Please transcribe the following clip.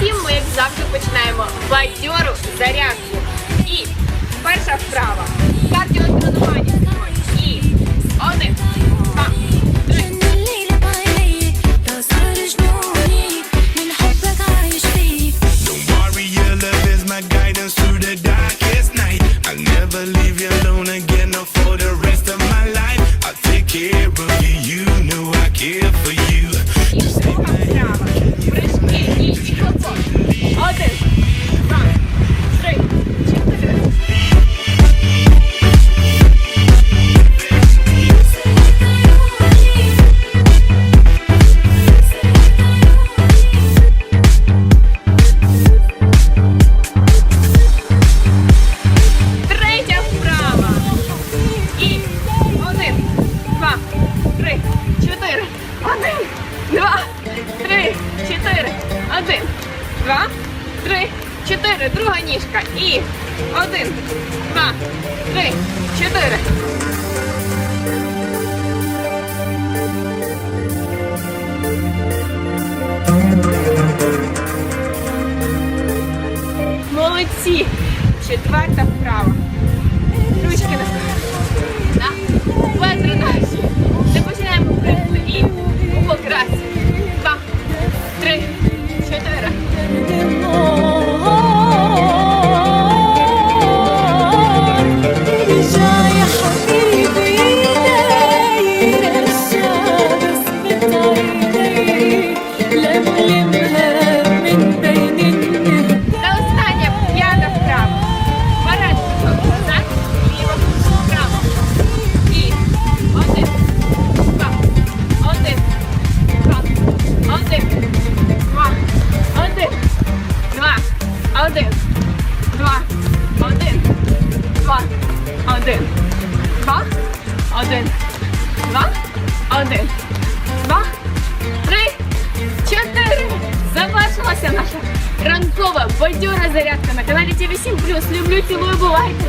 всім ми, як завжди, починаємо бадьору зарядку. І перша вправа. Кардіотренування сьогодні. І один, два, три. Never leave you alone again, no for the rest of my life. I'll take care of Один, два, три, чотири. Один, два, три, чотири. Друга ніжка. І один, два, три, чотири. Молодці. Четверта вправа. Ручки на один, два, один, два, один, два, один, два, один, бадьора зарядка на каналі ТВ7+. Люблю, цілую, бувайте.